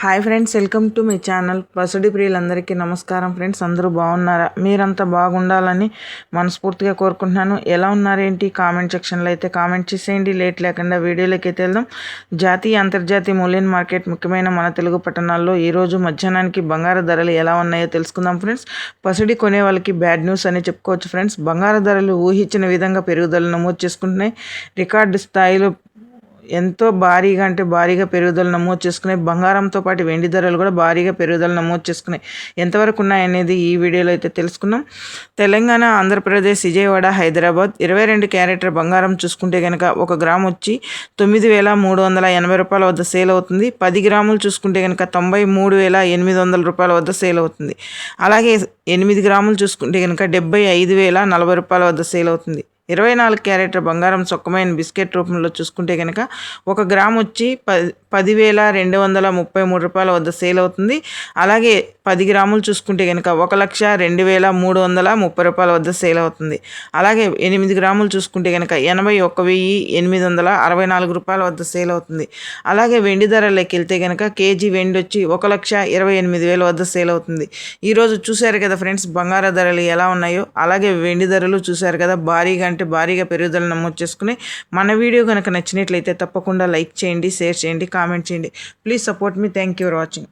Hi friends welcome to మీ channel పసుడి ప్రియులందరికీ నమస్కారం ఫ్రెండ్స్. అందరూ బాగున్నారా? మీరంతా బాగుండాలని మనస్ఫూర్తిగా కోరుకుంటున్నాను. ఎలా ఉన్నారేంటి? కామెంట్ సెక్షన్లో అయితే కామెంట్ చేసేయండి. లేట్ లేకుండా వీడియోలోకి అయితే వెళ్దాం. జాతీయ అంతర్జాతీయ మూల్యం మార్కెట్ ముఖ్యమైన మన తెలుగు పట్టణాల్లో ఈరోజు మధ్యాహ్నానికి బంగారు ధరలు ఎలా ఉన్నాయో తెలుసుకుందాం ఫ్రెండ్స్. పసుడి కొనే వాళ్ళకి బ్యాడ్ న్యూస్ అని చెప్పుకోవచ్చు ఫ్రెండ్స్. బంగారు ధరలు ఊహించిన విధంగా పెరుగుదల నమోదు చేసుకుంటున్నాయి. రికార్డు స్థాయిలో ఎంతో భారీగా అంటే భారీగా పెరుగుదల నమోదు చేసుకున్నాయి. బంగారంతో పాటు వెండి ధరలు కూడా భారీగా పెరుగుదల నమోదు చేసుకున్నాయి. ఎంతవరకు ఉన్నాయనేది ఈ వీడియోలో అయితే తెలుసుకున్నాం తెలంగాణ ఆంధ్రప్రదేశ్ విజయవాడ హైదరాబాద్ ఇరవై రెండు క్యారెక్టర్ బంగారం చూసుకుంటే కనుక ఒక గ్రామ్ వచ్చి తొమ్మిది వేల మూడు వందల ఎనభై రూపాయల వద్ద సేల్ అవుతుంది. పది గ్రాములు చూసుకుంటే కనుక తొంభై మూడు వేల ఎనిమిది వందల రూపాయల వద్ద సేల్ అవుతుంది. అలాగే ఎనిమిది గ్రాములు చూసుకుంటే కనుక డెబ్బై ఐదు వేల నలభై రూపాయల వద్ద సేల్ అవుతుంది. ఇరవై నాలుగు క్యారెట్ బంగారం సొక్కమైన బిస్కెట్ రూపంలో చూసుకుంటే కనుక ఒక గ్రామ్ వచ్చి పది పదివేల రెండు వందల ముప్పై మూడు రూపాయల వద్ద సేల్ అవుతుంది. అలాగే పది గ్రాములు చూసుకుంటే కనుక ఒక లక్ష రెండు వేల మూడు వందల ముప్పై రూపాయల వద్ద సేల్ అవుతుంది. అలాగే ఎనిమిది గ్రాములు చూసుకుంటే కనుక ఎనభై ఒక్క వెయ్యి ఎనిమిది వందల అరవై నాలుగు రూపాయల వద్ద సేల్ అవుతుంది. అలాగే వెండి ధరలోకి వెళ్తే కనుక కేజీ వెండి వచ్చి ఒక లక్ష ఇరవై ఎనిమిది వేల వద్ద సేల్ అవుతుంది. ఈరోజు చూశారు కదా ఫ్రెండ్స్ బంగార ధరలు ఎలా ఉన్నాయో. అలాగే వెండి ధరలు చూశారు కదా భారీగా అంటే భారీగా పెరుగుదల నమోదు చేసుకుని. మన వీడియో కనుక నచ్చినట్లయితే తప్పకుండా లైక్ చేయండి షేర్ చేయండి కామెంట్ చేయండి. Please support me thank you for watching